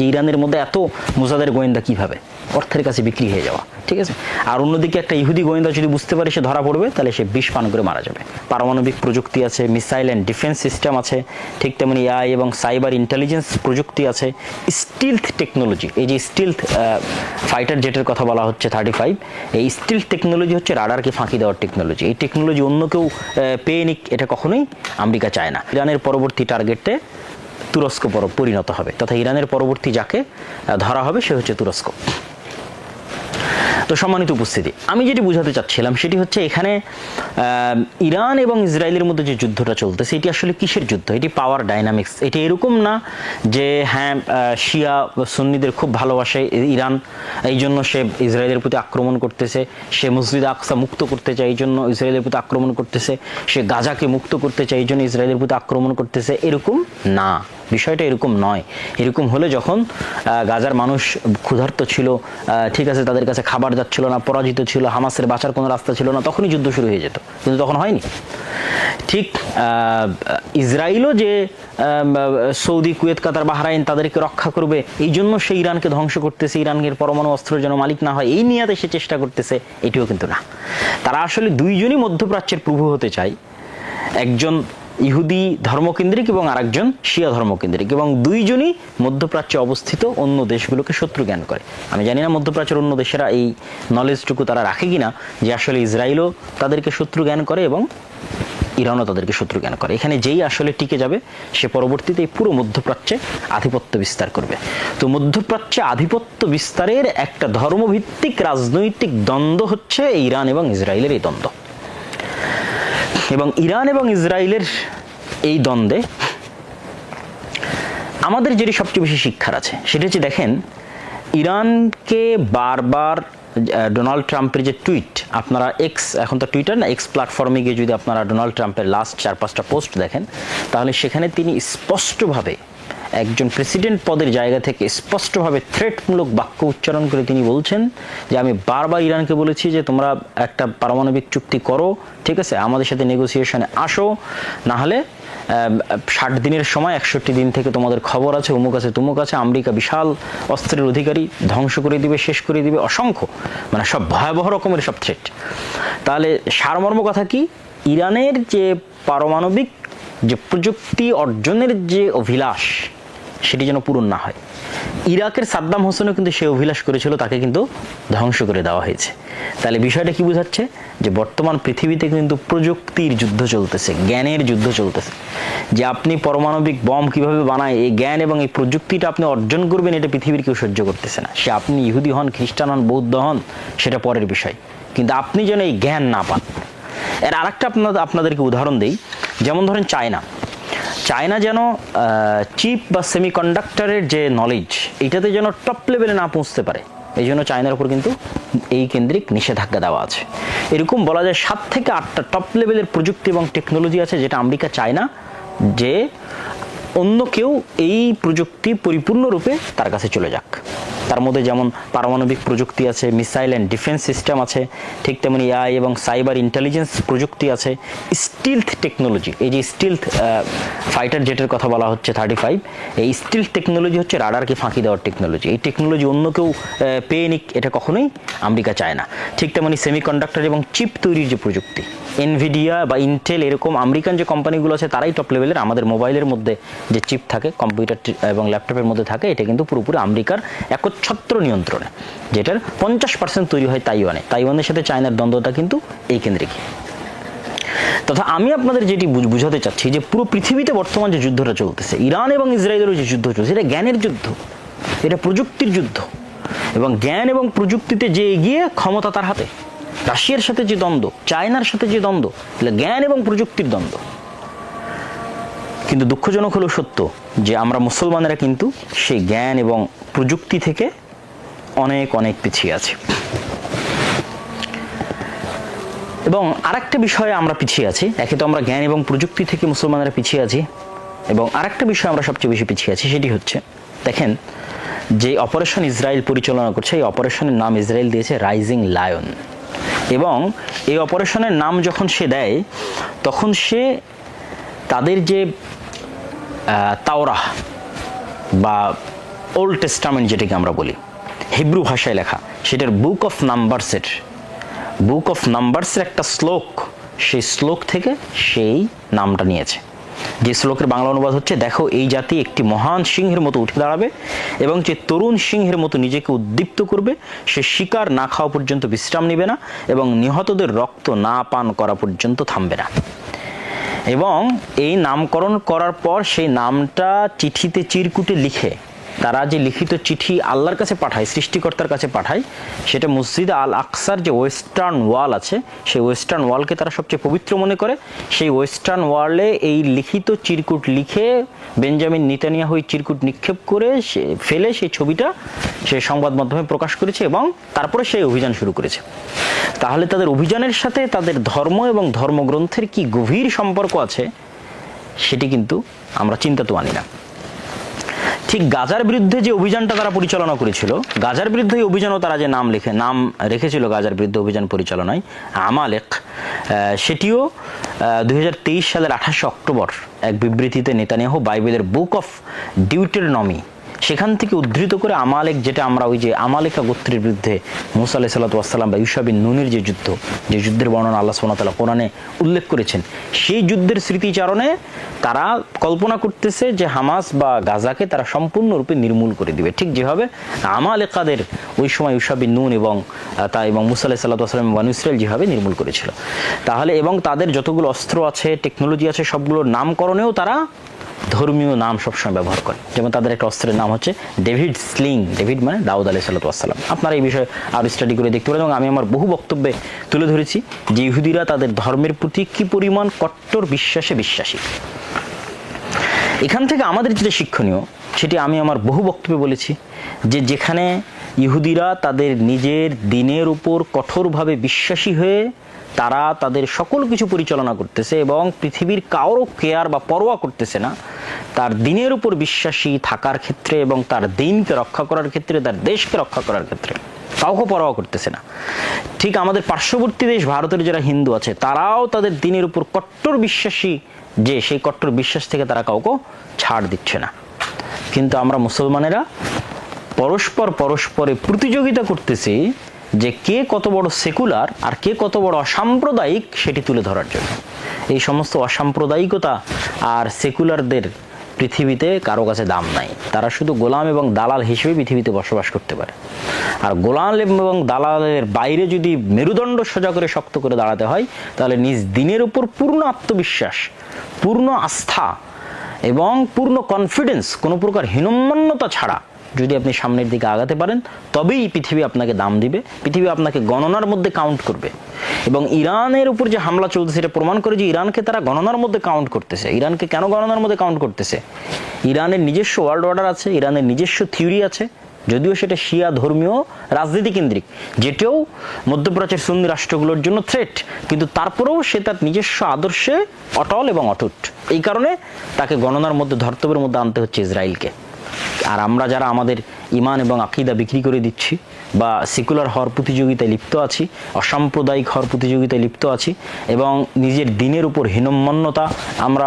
যে ইরানের মধ্যে এত মুজাদের গোয়েন্দা কীভাবে? অর্থের কাছে বিক্রি হয়ে যাওয়া, ঠিক আছে? আর অন্যদিকে একটা ইহুদি গোয়েন্দা যদি বুঝতে পারে সে ধরা পড়বে, তাহলে সে বিষ পান করে মারা যাবে। পারমাণবিক প্রযুক্তি আছে, মিসাইল অ্যান্ড ডিফেন্স সিস্টেম আছে, ঠিক তেমনি এআই এবং সাইবার ইন্টেলিজেন্স প্রযুক্তি আছে। স্টিলথ টেকনোলজি, এই যে স্টিলথ ফাইটার জেটের কথা বলা হচ্ছে থার্টি ফাইভ, এই স্টিলথ টেকনোলজি হচ্ছে রাডারকে ফাঁকি দেওয়ার টেকনোলজি। এই টেকনোলজি অন্য কেউ পেয়ে নিক, এটা কখনোই আমেরিকা চায় না। ইরানের পরবর্তী টার্গেটে তুরস্ক পর- পরিণত হবে। তথা ইরানের পরবর্তী যাকে ধরা হবে সে হচ্ছে তুরস্ক। তো সম্মানিত উপস্থিতি, আমি যেটি বোঝাতে চাচ্ছিলাম সেটি হচ্ছে এখানে ইরান এবং ইসরায়েলের মধ্যে যে যুদ্ধটা চলতেছে, এটি আসলে কিসের যুদ্ধ? এটি পাওয়ার ডাইনামিক্স এটি এরকম না যে হ্যাঁ শিয়া সুন্নিদের খুব ভালোবাসে ইরান, এই জন্য সে ইসরায়েলের প্রতি আক্রমণ করতেছে, সে মসজিদ আকসা মুক্ত করতে চায়, এই জন্য ইসরায়েলের প্রতি আক্রমণ করতেছে, সে গাজাকে মুক্ত করতে চায়, এই জন্য ইসরায়েলের প্রতি আক্রমণ করতেছে, এরকম না। বিষয়টা এরকম নয়। এরকম হলে যখন গাজার মানুষ ক্ষুধার্ত ছিল ঠিক আছে, তাদের কাছে খাবার যাচ্ছিল না, পরাজিত ছিল, হামাসের বাঁচার কোনো রাস্তা ছিল না, তখনই যুদ্ধ শুরু হয়ে যেত। কিন্তু তখন হয়নি। ঠিক ইসরায়েলও যে সৌদি, কুয়েত, কাতার, বাহরাইন তাদেরকে রক্ষা করবে, এই জন্য সে ইরানকে ধ্বংস করতেছে ইরানের পরমাণু অস্ত্রের যেন মালিক না হয়, এই নিয়াতে সে চেষ্টা করতেছে, এটিও কিন্তু না। তারা আসলে দুইজনই মধ্যপ্রাচ্যের প্রভু হতে চায়। একজন ইহুদি ধর্মকেন্দ্রিক এবং আরেকজন শিয়া ধর্মকেন্দ্রিক এবং দুইজনই মধ্যপ্রাচ্যে অবস্থিত অন্য দেশগুলোকে শত্রু জ্ঞান করে। আমি জানি না মধ্যপ্রাচ্যের অন্য দেশেরা এই নলেজটুকু তারা রাখে কিনা যে আসলে ইসরায়েলও তাদেরকে শত্রু জ্ঞান করে এবং ইরানও তাদেরকে শত্রু জ্ঞান করে। এখানে যেই আসলে টিকে যাবে, সে পরবর্তীতে পুরো মধ্যপ্রাচ্যে আধিপত্য বিস্তার করবে। তো মধ্যপ্রাচ্যে আধিপত্য বিস্তারের একটা ধর্মভিত্তিক রাজনৈতিক দ্বন্দ্ব হচ্ছে ইরান এবং ইসরায়েলের এই দ্বন্দ্ব। এবং ইরান এবং ইসরায়েলের এই দ্বন্দ্বে আমাদের যেটি সবচেয়ে বেশি শিক্ষার আছে, সেটা হচ্ছে দেখেন, ইরানকে বারবার ডোনাল্ড ট্রাম্পের যে টুইট, আপনারা এক্স এখন তো টুইটার না এক্স প্ল্যাটফর্মে গিয়ে যদি আপনারা ডোনাল্ড ট্রাম্পের লাস্ট চার পাঁচটা পোস্ট দেখেন, তাহলে সেখানে তিনি স্পষ্টভাবে একজন প্রেসিডেন্ট পদের জায়গা থেকে স্পষ্টভাবে থ্রেটমূলক বাক্য উচ্চারণ করে তিনি বলছেন যে, আমি বারবার ইরানকে বলেছি যে, তোমরা একটা পারমাণবিক চুক্তি করো, ঠিক আছে? আমাদের সাথে নেগোসিয়েশনে আসো। না হলে ষাট দিনের সময়, একষট্টি দিন থেকে তোমাদের খবর আছে, অমুক আছে, তুমুক আছে। আমেরিকা বিশাল অস্ত্রের অধিকারী ধ্বংস করে দিবে, শেষ করে দিবে। অসংখ্য মানে সব ভয়াবহ রকমের সব থ্রেট তাহলে সারমর্ম কথা কি? ইরানের যে পারমাণবিক যে প্রযুক্তি অর্জনের যে অভিলাষ সেটি যেন পূরণ না হয়। ইরাকের সাদ্দাম হোসেনও কিন্তু সে অভিলাষ করেছিল, তাকে কিন্তু ধ্বংস করে দেওয়া হয়েছে। তাহলে বিষয়টা কি বোঝাচ্ছে? যে বর্তমান পৃথিবীতে কিন্তু প্রযুক্তির যুদ্ধ চলতেছে, জ্ঞানের যুদ্ধ চলতেছে। যে আপনি পারমাণবিক বম কীভাবে বানায়, এই জ্ঞান এবং এই প্রযুক্তিটা আপনি অর্জন করবেন, এটা পৃথিবীর কেউ সহ্য করতেছে না। সে আপনি ইহুদি হন, খ্রিস্টান হন, বৌদ্ধ হন, সেটা পরের বিষয়। কিন্তু আপনি যেন এই জ্ঞান না পান। এর আরেকটা আপনাদের আপনাদেরকে উদাহরণ দেই। যেমন ধরেন চায়না। চায়না যেন চিপ বা সেমিকন্ডাক্টরের যে নলেজ এটাতে যেন টপ লেভেলে না পৌঁছতে পারে। এই জন্য চায়নার উপর কিন্তু এই কেন্দ্রিক নিষেধাজ্ঞা দেওয়া আছে। এরকম বলা যায় সাত থেকে আটটা টপ লেভেলের প্রযুক্তি এবং টেকনোলজি আছে, যেটা আমেরিকা চায় না যে অন্য কেউ এই প্রযুক্তি পরিপূর্ণরূপে তার কাছে চলে যাক। তার মধ্যে যেমন পারমাণবিক প্রযুক্তি আছে মিসাইল অ্যান্ড ডিফেন্স সিস্টেম আছে, ঠিক তেমনি এআই এবং সাইবার ইন্টেলিজেন্স প্রযুক্তি আছে। স্টিলথ টেকনোলজি এই যে স্টিলথ ফাইটার জেটের কথা বলা হচ্ছে থার্টি ফাইভ এই স্টিলথ টেকনোলজি হচ্ছে রাডারকে ফাঁকি দেওয়ার টেকনোলজি এই টেকনোলজি অন্য কেউ পেয়ে নিক, এটা কখনোই আমেরিকা চায় না। ঠিক তেমনি সেমিকন্ডাক্টর এবং চিপ তৈরির যে প্রযুক্তি এনভিডিয়া বা ইন্টেল এরকম আমেরিকান যে কোম্পানিগুলো আছে, তারাই টপ লেভেলের আমাদের মোবাইলের মধ্যে যে চিপ থাকে কম্পিউটার এবং ল্যাপটপের মধ্যে থাকে, এটা কিন্তু পুরোপুরি আমেরিকার একচ্ছত্র নিয়ন্ত্রণে, যেটার পঞ্চাশ পার্সেন্ট তৈরি হয় তাইওয়ানে। তাইওয়ানের সাথে চায়নার দ্বন্দ্বটা কিন্তু এই কেন্দ্রিক তথা আমি আপনাদের যেটি বুঝাতে চাচ্ছি যে পুরো পৃথিবীতে বর্তমান যে যুদ্ধটা চলতেছে, ইরান এবং ইসরায়েলের যে যুদ্ধ চলছে, এটা জ্ঞানের যুদ্ধ, এটা প্রযুক্তির যুদ্ধ। এবং জ্ঞান এবং প্রযুক্তিতে যে এগিয়ে ক্ষমতা তার হাতে। রাশিয়ার সাথে যে দ্বন্দ্ব, চায়নার সাথে যে দ্বন্দ্ব, এটা জ্ঞান এবং প্রযুক্তির দ্বন্দ্ব। কিন্তু দুঃখজনক হলো সত্য যে আমরা মুসলমানেরা কিন্তু সেই জ্ঞান এবং প্রযুক্তি থেকে অনেক অনেক পিছিয়ে আছি। এবং আরেকটা বিষয়ে আমরা পিছিয়ে আছি, একে তো আমরা জ্ঞান এবং প্রযুক্তি থেকে মুসলমানেরা পিছিয়ে আছি, এবং আরেকটা বিষয় আমরা সবচেয়ে বেশি পিছিয়ে আছি সেটি হচ্ছে, দেখেন যে অপারেশন ইসরায়েল পরিচালনা করছে, এই অপারেশনের নাম ইসরায়েল দিয়েছে রাইজিং লায়ন। এবং এই অপারেশনের নাম যখন সে দেয়, তখন সে তাদের যে তাওরাহ বা ওল্ড টেস্টামেন্ট যেটাকে আমরা বলি হিব্রু ভাষায় লেখা, সেটার বুক অফ নাম্বারসের বুক অফ নাম্বারসের একটা শ্লোক, সেই শ্লোক থেকে সেই নামটা নিয়েছে। যে শ্লোকের বাংলা অনুবাদ হচ্ছে, দেখো, এই জাতি একটি মহান সিংহের মতো উঠে দাঁড়াবে এবং যে তরুণ সিংহের মতো নিজেকে উদ্দীপ্ত করবে, সে শিকার না খাওয়া পর্যন্ত বিশ্রাম নেবে না এবং নিহতদের রক্ত না পান করা পর্যন্ত থামবে না। এবং এই নামকরণ করার পর সেই নামটা চিঠিতে চিরকুটে লিখে তারা যে লিখিত চিঠি আল্লাহর কাছে পাঠায়, সৃষ্টিকর্তার কাছে পাঠায়, সেটা মসজিদ আল আকসার যে ওয়েস্টার্ন ওয়াল আছে, সেই ওয়েস্টার্ন ওয়ালকে তারা সবচেয়ে পবিত্র মনে করে। সেই ওয়েস্টার্ন ওয়ালে এই লিখিত চিরকুট লিখে বেঞ্জামিন নিতানিয়াহু ওই চিরকুট নিক্ষেপ করে সে ফেলে সেই ছবিটা সে সংবাদ মাধ্যমে প্রকাশ করেছে এবং তারপরে সেই অভিযান শুরু করেছে। তাহলে তাদের অভিযানের সাথে তাদের ধর্ম এবং ধর্মগ্রন্থের কি গভীর সম্পর্ক আছে, সেটি কিন্তু আমরা চিন্তা তো আনি না। ঠিক গাজার বিরুদ্ধে যে অভিযানটা তারা পরিচালনা করেছিল, গাজার বিরুদ্ধে এই অভিযানও তারা যে নাম লেখে, নাম রেখেছিল গাজার বিরুদ্ধে অভিযান পরিচালনায়, আমালেক সেটিও দু হাজার তেইশ সালের আঠাশে অক্টোবর এক বিবৃতিতে নেতানিয়াহু বাইবেলের বুক অফ ডিউটেরনমি সেখান থেকে উদ্ধৃত করে আমালেক, যেটা আমরা ওই যে আমালেকা গোত্রের বিরুদ্ধে মুসা আলাহ সাল্লাতাম বা ইউসাবিন নুনের যে যুদ্ধ, যে যুদ্ধের বর্ণনা আল্লাহ সোনাতালা কোরআনে উল্লেখ করেছেন, সেই যুদ্ধের স্মৃতিচারণে তারা কল্পনা করতেছে যে হামাস বা গাজাকে তারা সম্পূর্ণরূপে নির্মূল করে দিবে। ঠিক যেভাবে আমালেকাদের ওই সময় ইউসাবিন নুন এবং তা এবং মুসা আলাহ সাল্লাতাম বানু ইসরায়েল যেভাবে নির্মূল করেছিল। তাহলে এবং তাদের যতগুলো অস্ত্র আছে, টেকনোলজি আছে, সবগুলোর নামকরণেও তারা ধর্মীয় নাম সবসময় ব্যবহার করে। যেমন তাদের একটা অস্ত্রের নাম হচ্ছে ডেভিড স্লিং। ডেভিড মানে দাউদ আলি সাল্লাম আপনারা এই বিষয়ে আরও স্টাডি করে দেখতে পারেন এবং আমি আমার বহু বক্তব্যে তুলে ধরেছি যে ইহুদিরা তাদের ধর্মের প্রতি কি পরিমাণ কট্টর বিশ্বাসে বিশ্বাসী। এখান থেকে আমাদের যেটা শিক্ষণীয়, সেটি আমি আমার বহু বক্তব্যে বলেছি যে যেখানে ইহুদিরা তাদের নিজের দিনের উপর কঠোরভাবে বিশ্বাসী হয়ে তারা তাদের সকল কিছু পরিচালনা করতেছে এবং পৃথিবীর কারও কেয়ার বা পরোয়া করতেছে না। তার দিনের উপর বিশ্বাসী থাকার ক্ষেত্রে এবং তার দিনকে রক্ষা করার ক্ষেত্রে, তার দেশকে রক্ষা করার ক্ষেত্রে কাউকে পরোয়া করতেছে না। ঠিক আমাদের পার্শ্ববর্তী দেশ ভারতের যারা হিন্দু আছে, তারাও তাদের দিনের উপর কট্টর বিশ্বাসী যে সেই কট্টর বিশ্বাস থেকে তারা কাউকে ছাড় দিচ্ছে না। কিন্তু আমরা মুসলমানেরা পরস্পর পরস্পরে প্রতিযোগিতা করতেছি যে কে কত বড় সেকুলার আর কে কত বড় অসাম্প্রদায়িক সেটি তুলে ধরার জন্য। এই সমস্ত অসাম্প্রদায়িকতা আর সেকুলারদের পৃথিবীতে কারও কাছে দাম নাই। তারা শুধু গোলাম এবং দালাল হিসেবে পৃথিবীতে বসবাস করতে পারে। আর গোলাম এবং দালালের বাইরে যদি মেরুদণ্ড সোজা করে শক্ত করে দাঁড়াতে হয়, তাহলে নিজ দিনের উপর পূর্ণ আত্মবিশ্বাস, পূর্ণ আস্থা এবং পূর্ণ কনফিডেন্স কোনো প্রকার হীনম্মন্যতা ছাড়া যদি আপনি সামনের দিকে আগাতে পারেন, তবেই পৃথিবী আপনাকে দাম দিবে, পৃথিবী আপনাকে গণনার মধ্যে কাউন্ট করবে। এবং ইরানের উপর যে হামলা চলছে সেটা প্রমাণ করে যে ইরানকে তারা গণনার মধ্যে কাউন্ট করতেছে। ইরানকে কেন গণনার মধ্যে কাউন্ট করতেছে? ইরানের নিজস্ব ওয়ার্ল্ড অর্ডার আছে, ইরানের নিজস্ব থিওরি আছে, যদিও সেটা শিয়া ধর্মীয়, রাজনীতি কেন্দ্রিক, যেটাও মধ্যপ্রাচ্যের সুন্নি রাষ্ট্রগুলোর জন্য থ্রেট কিন্তু তারপরেও সে তার নিজস্ব আদর্শে অটল এবং অটুট। এই কারণে তাকে গণনার মধ্যে, ধর্তব্যের মধ্যে আনতে হচ্ছে ইসরায়েলকে। আর আমরা যারা আমাদের ইমান এবং আকিদা বিক্রি করে দিচ্ছি বা সেকুলার হওয়ার প্রতিযোগিতায় লিপ্ত আছি, অসাম্প্রদায়িক হওয়ার প্রতিযোগিতায় লিপ্ত আছি এবং নিজের দিনের উপর হীনম্মন্যতা আমরা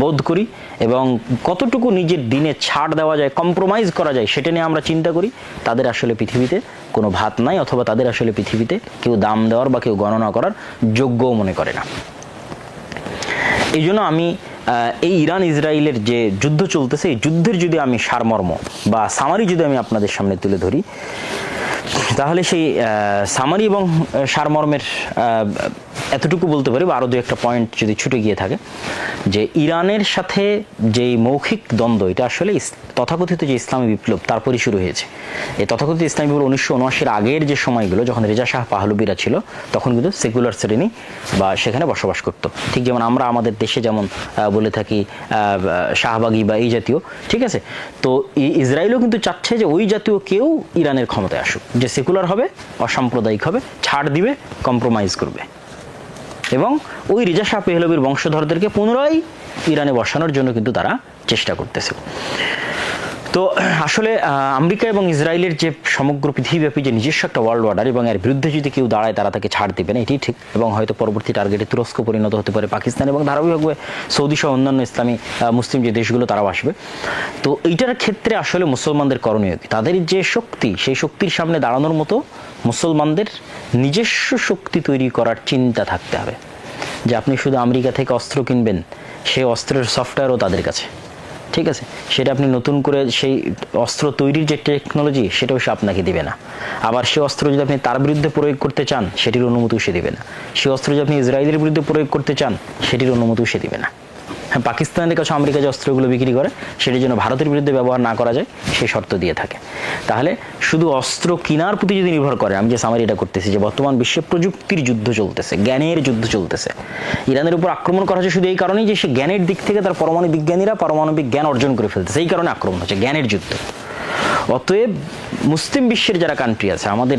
বোধ করি এবং কতটুকু নিজের দিনে ছাড় দেওয়া যায় কম্প্রোমাইজ করা যায় সেটা নিয়ে আমরা চিন্তা করি, তাদের আসলে পৃথিবীতে কোনো ভাত নাই অথবা তাদের আসলে পৃথিবীতে কেউ দাম দেওয়ার বা কেউ গণনা করার যোগ্যও মনে করে না। এই জন্য আমি এই ইরান ইসরায়েলের যে যুদ্ধ চলতেছে, এই যুদ্ধের যদি আমি সারমর্ম বা সামারি যদি আমি আপনাদের সামনে তুলে ধরি, তাহলে সেই সামারি এবং সারমর্মের এতটুকু বলতে পারি বা আরও দু একটা পয়েন্ট যদি ছুটে গিয়ে থাকে, যে ইরানের সাথে যেই মৌখিক দ্বন্দ্ব, এটা আসলে তথাকথিত যে ইসলামী বিপ্লব তারপরই শুরু হয়েছে। এই তথাকথিত ইসলামী বিপ্লব উনিশশো উনআশির আগের যে সময়গুলো, যখন রেজা শাহ পাহলবিরা ছিল, তখন কিন্তু সেকুলার শ্রেণি বা সেখানে বসবাস করতো। ঠিক যেমন আমরা আমাদের দেশে যেমন বলে থাকি শাহবাগি বা এই জাতীয়, ঠিক আছে? তো ইসরায়েলও কিন্তু চাচ্ছে যে ওই জাতীয় কেউ ইরানের ক্ষমতায় আসুক, যে সেকুলার হবে, অসাম্প্রদায়িক হবে, ছাড় দিবে কম্প্রোমাইজ করবে। এবং ওই রেজা শাহ পেহলবির বংশধরদেরকে পুনরায় ইরানে বসানোর জন্য কিন্তু তারা চেষ্টা করতেছে তো, আসলে আমেরিকা এবং ইসরায়েলের যে সমগ্র পৃথিবীব্যাপী যে নিজস্ব একটা ওয়ার্ল্ড অর্ডার এবং এর বিরুদ্ধে যদি কেউ দাঁড়ায়, তারা তাকে ছাড় দেবে না এটি ঠিক। এবং হয়তো পরবর্তী টার্গেটে তুরস্ক পরিণত হতে পারে, পাকিস্তান এবং ধারাবাহিকভাবে সৌদি সহ অন্যান্য ইসলামী মুসলিম যে দেশগুলো, তারাও আসবে। তো, এইটার ক্ষেত্রে আসলে মুসলমানদের করণীয় তাদের যে শক্তি, সেই শক্তির সামনে দাঁড়ানোর মতো মুসলমানদের নিজস্ব শক্তি তৈরি করার চিন্তা থাকতে হবে। যে আপনি শুধু আমেরিকা থেকে অস্ত্র কিনবেন, সেই অস্ত্রের সফটওয়্যারও তাদের কাছে। ঠিক আছে? সেটা আপনি নতুন করে সেই অস্ত্র তৈরির যে টেকনোলজি সেটাও সে আপনাকে দিবে না। আবার সে অস্ত্র যদি আপনি তার বিরুদ্ধে প্রয়োগ করতে চান, সেটির অনুমতিও সে দিবে না। সে অস্ত্র যদি আপনি ইসরায়েলের বিরুদ্ধে প্রয়োগ করতে চান, সেটির অনুমতিও সে দিবে না। হ্যাঁ পাকিস্তানের কাছে আমেরিকা যে অস্ত্রগুলো বিক্রি করে, সেটির জন্য ভারতের বিরুদ্ধে ব্যবহার না করা যায়, সেই শর্ত দিয়ে থাকে। তাহলে শুধু অস্ত্র কেনার প্রতি যদি নির্ভর করে, আমি যে সামারি এটা করতেছি, যে বর্তমান বিশ্বে প্রযুক্তির যুদ্ধ চলতেছে, জ্ঞানের যুদ্ধ চলতেছে, ইরানের উপর আক্রমণ করা হচ্ছে শুধু এই কারণেই যে সে জ্ঞানের দিক থেকে তার পরমাণু বিজ্ঞানীরা পারমাণবিক জ্ঞান অর্জন করে ফেলতেছে, এই কারণে আক্রমণ হচ্ছে, জ্ঞানের যুদ্ধ। অতএব মুসলিম বিশ্বের যারা কান্ট্রি আছে, আমাদের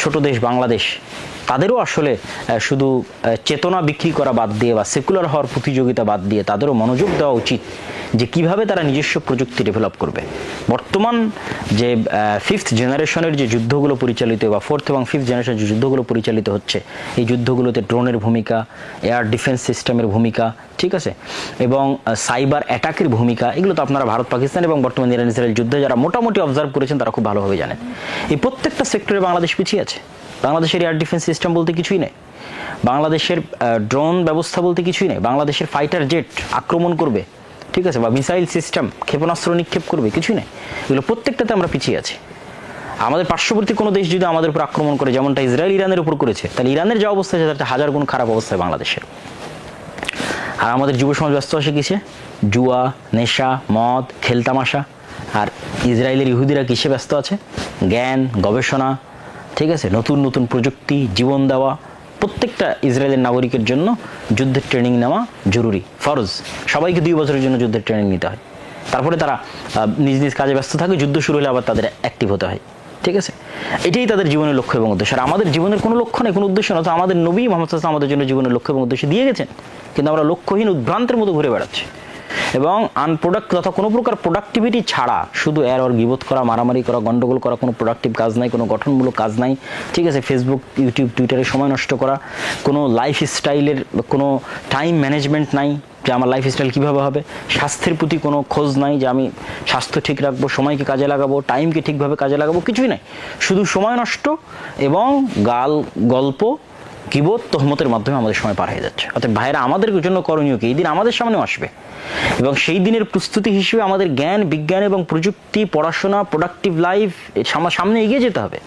ছোট দেশ বাংলাদেশ তাদেরও আসলে শুধু চেতনা বিক্রি করা বাদ দিয়ে বা সেকুলার হওয়ার প্রতিযোগিতা বাদ দিয়ে তাদেরও মনোযোগ দেওয়া উচিত যে কীভাবে তারা নিজস্ব প্রযুক্তি ডেভেলপ করবে। বর্তমান যে ফিফথ জেনারেশনের যে যুদ্ধগুলো পরিচালিত বা ফোর্থ এবং ফিফথ জেনারেশনের যে যুদ্ধগুলো পরিচালিত হচ্ছে, এই যুদ্ধগুলোতে ড্রোনের ভূমিকা এয়ার ডিফেন্স সিস্টেমের ভূমিকা, ঠিক আছে? এবং সাইবার অ্যাটাকের ভূমিকা, এগুলো তো আপনারা ভারত, পাকিস্তান এবং বর্তমান ইরান ইসরায়েল যুদ্ধে যারা মোটামুটি অবজার্ভ করেছেন, তারা খুব ভালোভাবে জানেন। এই প্রত্যেকটা সেক্টরে বাংলাদেশ পিছিয়ে আছে। বাংলাদেশের এয়ার ডিফেন্স সিস্টেম বলতে কিছুই নেই। বাংলাদেশের ড্রোন ব্যবস্থা বলতে কিছুই নেই। বাংলাদেশের ফাইটার জেট আক্রমণ করবে। ঠিক আছে? বা মিসাইল সিস্টেম ক্ষেপণাস্ত্র নিক্ষেপ করবে, কিছুই নেই। এগুলো প্রত্যেকটাতে আমরা পিছিয়ে আছি। আমাদের পার্শ্ববর্তী কোনো দেশ যদি আমাদের উপর আক্রমণ করে, যেমনটা ইসরায়েল ইরানের উপর করেছে, তাহলে ইরানের যা অবস্থা আছে তার হাজার গুণ খারাপ অবস্থায় বাংলাদেশের। আর আমাদের যুব সমাজ ব্যস্ত আছে কিসে? জুয়া, নেশা, মদ, খেলতামাশা। আর ইসরায়েলের ইহুদিরা কিসে ব্যস্ত আছে? জ্ঞান, গবেষণা ঠিক আছে? নতুন নতুন প্রযুক্তি, জীবন দেওয়া, প্রত্যেকটা ইসরায়েলের নাগরিকের জন্য যুদ্ধের ট্রেনিং নেওয়া জরুরি। ফরজ। সবাইকে দুই বছরের জন্য যুদ্ধের ট্রেনিং নিতে হয়। তারপরে তারা নিজ নিজ কাজে ব্যস্ত থাকে, যুদ্ধ শুরু হলে আবার তাদের অ্যাক্টিভ হতে হয়। ঠিক আছে? এটাই তাদের জীবনের লক্ষ্য এবং উদ্দেশ্য। আর আমাদের জীবনের কোনো লক্ষ্য নেই, কোনো উদ্দেশ্য না তো আমাদের নবী মোহাম্মদ আমাদের জন্য জীবনের লক্ষ্য এবং উদ্দেশ্য দিয়ে গেছেন। কিন্তু আমরা লক্ষ্যহীন উদ্ভ্রান্তের মতো ঘুরে বেড়াচ্ছি। এবং আনপ্রোডাক্ট তথা কোনো প্রকার প্রোডাক্টিভিটি ছাড়া শুধু এর ওর গিবোধ করা, মারামারি করা, গন্ডগোল করা, কোনো প্রোডাক্টিভ কাজ নাই, কোনো গঠনমূলক কাজ নাই, ঠিক আছে? ফেসবুক ইউটিউব টুইটারে সময় নষ্ট করা, কোনো লাইফ স্টাইলের কোনো টাইম ম্যানেজমেন্ট নাই যে আমার লাইফ স্টাইল কীভাবে হবে, স্বাস্থ্যের প্রতি কোনো খোঁজ নাই যে আমি স্বাস্থ্য ঠিক রাখব, সময়কে কাজে লাগাবো টাইমকে ঠিকভাবে কাজে লাগাবো, কিছুই নাই। শুধু সময় নষ্ট এবং গাল, গল্প কিবোধ তহমতের মাধ্যমে আমাদের সময় পার হয়ে যাচ্ছে। অর্থাৎ ভাইরা আমাদের জন্য করণীয় কি? এই দিন আমাদের সামনেও আসবে। এবং সেই দিনের প্রস্তুতি হিসেবে আমাদের জ্ঞান, বিজ্ঞান এবং প্রযুক্তি, পড়াশোনা প্রোডাক্টিভ লাইফ সামনে এগিয়ে যেতে হবে।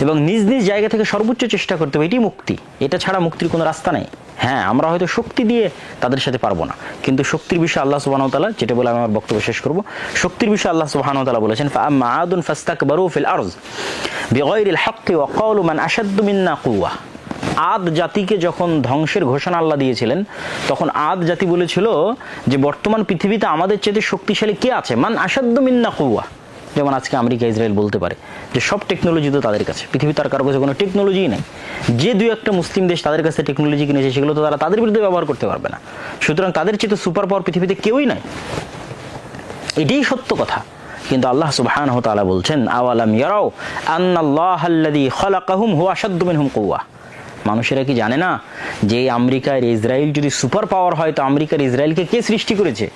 এবং নিজ নিজ জায়গা থেকে সর্বোচ্চ চেষ্টা করতে হবে। এটি মুক্তি। এটা ছাড়া মুক্তির কোনো রাস্তা নেই। হ্যাঁ আমরা হয়তো শক্তি দিয়ে তাদের সাথে পারব না। কিন্তু শক্তির বিষয়ে আল্লাহ সুবাহ তালা যেটা বলে আমি আমার বক্তব্য শেষ করব, শক্তির বিষয়ে আল্লাহ সুবাহ তালা বলেছেন মাহাদুন ফাস্তাক বারু আরজ বিগয়রিল হক্কি ওয়াকাউলু মান আসাদ্দু মিন্না কুয়া আদ জাতিকে যখন ধ্বংসের ঘোষণা আল্লাহ দিয়েছিলেন, তখন আদ জাতি বলেছিল যে বর্তমান পৃথিবীতে আমাদের চেয়ে শক্তিশালী কে আছে? মান আসাদ্দ মিন্না কৌয়া যেমন আজকে আমেরিকা, ইসরায়েল বলতে পারে যে সব টেকনোলজি তো তাদের কাছে। পৃথিবী তার কারও কাছে কোনো টেকনোলজিই নেই। যে দুই একটা মুসলিম দেশ তাদের কাছে টেকনোলজি কিনেছে, সেগুলো তো তারা তাদের বিরুদ্ধে ব্যবহার করতে পারবে না। সুতরাং তাদের চেয়ে তো সুপার পাওয়ার পৃথিবীতে কেউই নাই। এটাই সত্য কথা। কিন্তু আল্লাহ সুবহানাহু ওয়া তাআলা বলছেন, আওয়ালাম ইয়ারাও আন্নাল্লাহ আল্লাযী খালাকাহুম হুয়া আশাদ্দু মিনহুম কুওয়া। মানুষেরা কি জানে না যে আমেরিকার ইসরায়েল যদি সুপার পাওয়ার হয়, তো আমেরিকার ইসরায়েলকে কে সৃষ্টি করেছে?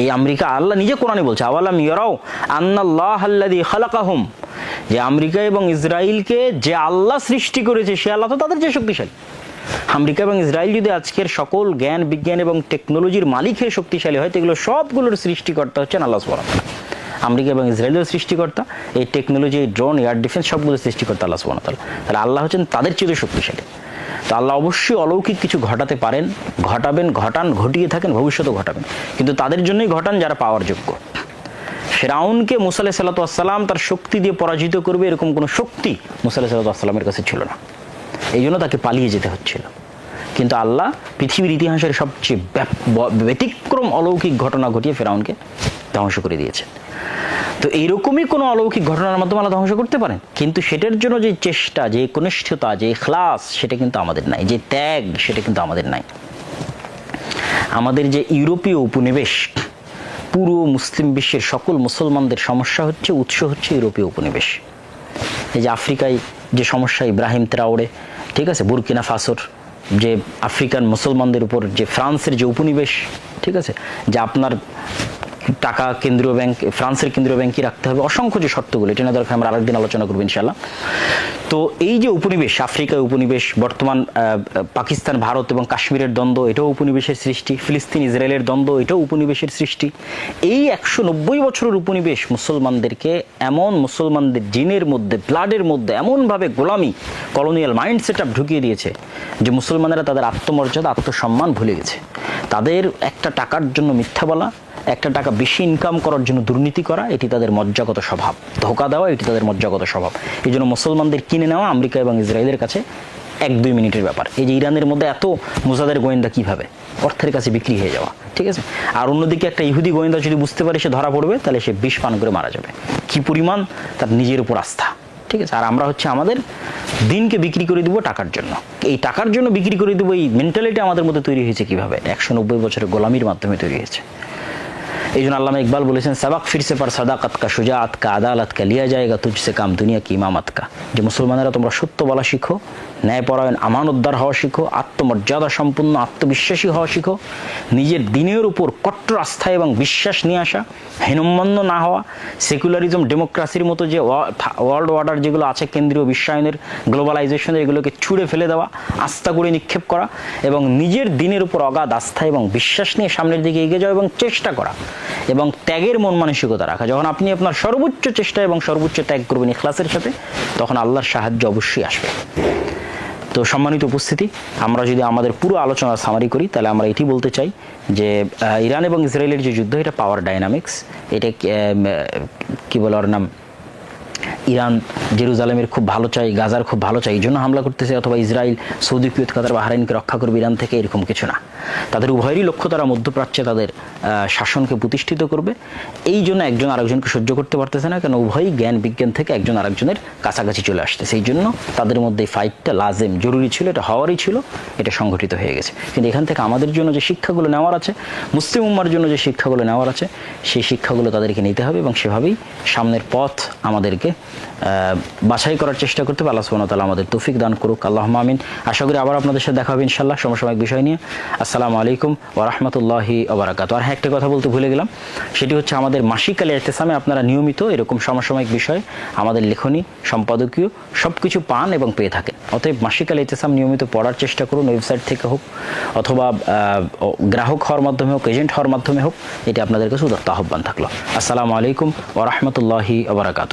এই আমেরিকা আল্লাহ নিজে কোরআনে বলছে, আওয়ালাম ইয়ারাও আন্নাল্লাহ আল্লাযী খালাকাহুম। যে আমেরিকা এবং ইসরায়েলকে যে আল্লাহ সৃষ্টি করেছে, সে আল্লাহ তো তাদের যে শক্তিশালী। আমেরিকা এবং ইসরায়েল যদি আজকের সকল জ্ঞান, বিজ্ঞান এবং টেকনোলজির মালিক হয়ে শক্তিশালী হয়, তো এগুলো সবগুলোর সৃষ্টিকর্তা হচ্ছেন আল্লাহ সুবহানাহু। আমেরিকা এবং ইসরায়েলের সৃষ্টিকর্তা। এই টেকনোলজি এই ড্রোন এয়ার ডিফেন্স সবগুলো সৃষ্টিকর্তা আল্লাহ সুবহানাহু ওয়া তাআলা। তাহলে আল্লাহ হচ্ছেন তাদের চেয়ে শক্তিশালী। তো আল্লাহ অবশ্যই অলৌকিক কিছু ঘটাতে পারেন, ঘটাবেন, ঘটান, ঘটিয়ে থাকেন, ভবিষ্যতেও ঘটাবেন। কিন্তু তাদের জন্যই ঘটান যারা পাওয়ার যোগ্য। ফেরাউনকে মুসাল্লাহ সাল্লাতাম তার শক্তি দিয়ে পরাজিত করবে এরকম কোনো শক্তি মুসাল্লাহ সাল্লাতামের কাছে ছিল না। এই জন্য তাকে পালিয়ে যেতে হচ্ছিল। কিন্তু আল্লাহ পৃথিবীর ইতিহাসের সবচেয়ে ব্যতিক্রম অলৌকিক ঘটনা ঘটিয়ে ফেরাউনকে ধ্বংস করে দিয়েছেন। তো এইরকমই কোনো অলৌকিক ঘটনার মাধ্যমে আল্লাহ ধ্বংস করতে পারেন। কিন্তু সেটার জন্য যে চেষ্টা, যে কনিষ্ঠতা, যে ক্লাস সেটা কিন্তু আমাদের নাই। যে ত্যাগ, সেটা কিন্তু আমাদের নাই। আমাদের যে ইউরোপীয় উপনিবেশ, পুরো মুসলিম বিশ্বের সকল মুসলমানদের সমস্যা হচ্ছে, উৎস হচ্ছে ইউরোপীয় উপনিবেশ। এই যে আফ্রিকায় যে সমস্যা, ইব্রাহিম ত্রাওড়ে ঠিক আছে? বুরকিনা ফাসোর, যে আফ্রিকান মুসলমানদের উপর, যে ফ্রান্সের যে উপনিবেশ, ঠিক আছে? যে আপনার টাকা কেন্দ্রীয় ব্যাংক, ফ্রান্সের কেন্দ্রীয় ব্যাংকই রাখতে হবে। অসংখ্য যে শর্তগুলো, এটা দরকার আমরা আরেকদিন আলোচনা করব ইনশাল্লাহ তো এই যে উপনিবেশ, আফ্রিকায় উপনিবেশ, বর্তমান পাকিস্তান, ভারত এবং কাশ্মীরের দ্বন্দ্ব, এটাও উপনিবেশের সৃষ্টি। ফিলিস্তিন, ইসরায়েলের দ্বন্দ্ব, এটাও উপনিবেশের সৃষ্টি। এই একশো নব্বই বছরের উপনিবেশ মুসলমানদেরকে এমন মুসলমানদের জিনের মধ্যে, ব্লাডের মধ্যে এমনভাবে গোলামি, কলোনিয়াল মাইন্ড সেট ঢুকিয়ে দিয়েছে যে মুসলমানেরা তাদের আত্মমর্যাদা, আত্মসম্মান ভুলে গেছে। তাদের একটা টাকার জন্য মিথ্যা বলা একটা টাকা বেশি ইনকাম করার জন্য দুর্নীতি করা, এটি তাদের মজ্জাগত স্বভাব। ধোকা দেওয়া, এটি তাদের মজ্জাগত স্বভাব। এই জন্য মুসলমানদের কিনে নেওয়া, আমেরিকা এবং ইসরায়েলের কাছে এক দুই মিনিটের ব্যাপার। এই যে ইরানের মধ্যে এত মোজাদের গোয়েন্দা কীভাবে? অর্থের কাছে বিক্রি হয়ে যাওয়া, ঠিক আছে? আর অন্যদিকে একটা ইহুদি গোয়েন্দা যদি বুঝতে পারে সে ধরা পড়বে, তাহলে সে বিষ পান করে মারা যাবে। কি পরিমাণ? তার নিজের উপর আস্থা, ঠিক আছে? আর আমরা হচ্ছে আমাদের দিনকে বিক্রি করে দিব টাকার জন্য। এই টাকার জন্য বিক্রি করে দিব, এই মেন্টালিটি আমাদের মধ্যে তৈরি হয়েছে কীভাবে? একশো নব্বই বছরের গোলামির মাধ্যমে তৈরি হয়েছে। এই জন্য আল্লামা ইকবাল বলেছেন, সাবাক ফিরসে পার সাদাকাত কা সুজাত কা, আদালত কা, লিয়া যায়গা তুঝসে কাম, দুনিয়া কি ইমামত কা। যে মুসলমানেরা তোমরা সত্য বলা শিখো ন্যায়পরায়ণ আমানতদার হওয়া শিখো, আত্মমর্যাদা সম্পন্ন আত্মবিশ্বাসী হওয়া শিখো, নিজের দিনের উপর কট্টর আস্থা এবং বিশ্বাস নিয়ে আসা হীনম্মন্য না হওয়া সেকুলারিজম ডেমোক্রাসির মতো যে ওয়ার্ল্ড অর্ডার যেগুলো আছে কেন্দ্রীয় বিশ্বায়নের গ্লোবালাইজেশনের এগুলোকে ছুঁড়ে ফেলে দেওয়া, আস্থা করে নিক্ষেপ করা এবং নিজের দিনের উপর অগাধ আস্থা এবং বিশ্বাস নিয়ে সামনের দিকে এগিয়ে যাওয়া এবং চেষ্টা করা এবং ত্যাগের মন মানসিকতা রাখা। যখন আপনি আপনার সর্বোচ্চ চেষ্টা এবং সর্বোচ্চ ত্যাগ করবেন ইখলাসের সাথে, তখন আল্লাহর সাহায্য অবশ্যই আসবে। তো সম্মানিত উপস্থিতি আমরা যদি আমাদের পুরো আলোচনা সামারি করি তাহলে আমরা এটি বলতে চাই যে ইরান এবং ইসরায়েলের যে যুদ্ধ এটা পাওয়ার ডাইনামিক্স এটা কি, বলে ওর নাম? ইরান জেরুজালেমের খুব ভালো চাই গাজার খুব ভালো চাই এই জন্য হামলা করতেছে অথবা ইসরায়েল সৌদি কুয়েত কাতার বাহারাইনকে রক্ষা করবে ইরান থেকে এরকম কিছু না। তাদের উভয়েরই লক্ষ্য তারা মধ্যপ্রাচ্যে তাদের শাসনকে প্রতিষ্ঠিত করবে। এই জন্য একজন আরেকজনকে সহ্য করতে পারতেছে না, কেন উভয়ই জ্ঞান বিজ্ঞান থেকে একজন আরেকজনের কাছাকাছি চলে আসছে। সেই জন্য তাদের মধ্যে এই ফাইটটা লাজেম, জরুরি ছিল, এটা হওয়ারই ছিল, এটা সংঘটিত হয়ে গেছে। কিন্তু এখান থেকে আমাদের জন্য যে শিক্ষাগুলো নেওয়ার আছে, মুসলিম উম্মার জন্য যে শিক্ষাগুলো নেওয়ার আছে, সেই শিক্ষাগুলো তাদেরকে নিতে হবে এবং সেভাবেই সামনের পথ আমাদেরকে বাছাই করার চেষ্টা করতে হবে। আল্লাহ তাআলা আমাদের তৌফিক দান করুক। আল্লাহ আমিন। আশা করি আবার আপনাদের সাথে দেখা হবে ইনশাল্লাহ সমসাময়িক বিষয় নিয়ে। আসসালামু আলাইকুম ওয়া রাহমাতুল্লাহি ওয়া বারাকাতুহু। আর হ্যাঁ একটা কথা বলতে ভুলে গেলাম। সেটি হচ্ছে আমাদের মাসিক আলী ইহতেসামে আপনারা নিয়মিত এরকম সমসাময়িক বিষয়, আমাদের লেখনী, সম্পাদকীয় সব কিছু পান এবং পেয়ে থাকেন। অতএব মাসিক আলী ইহতেসাম নিয়মিত পড়ার চেষ্টা করুন ওয়েবসাইট থেকে হোক, অথবা গ্রাহক হওয়ার মাধ্যমে হোক, এজেন্ট হওয়ার মাধ্যমে হোক, এটি আপনাদের কাছে উদাত্ত আহ্বান থাকল। আসসালামু আলাইকুম ওরহমতুল্লাহি আবরাকাত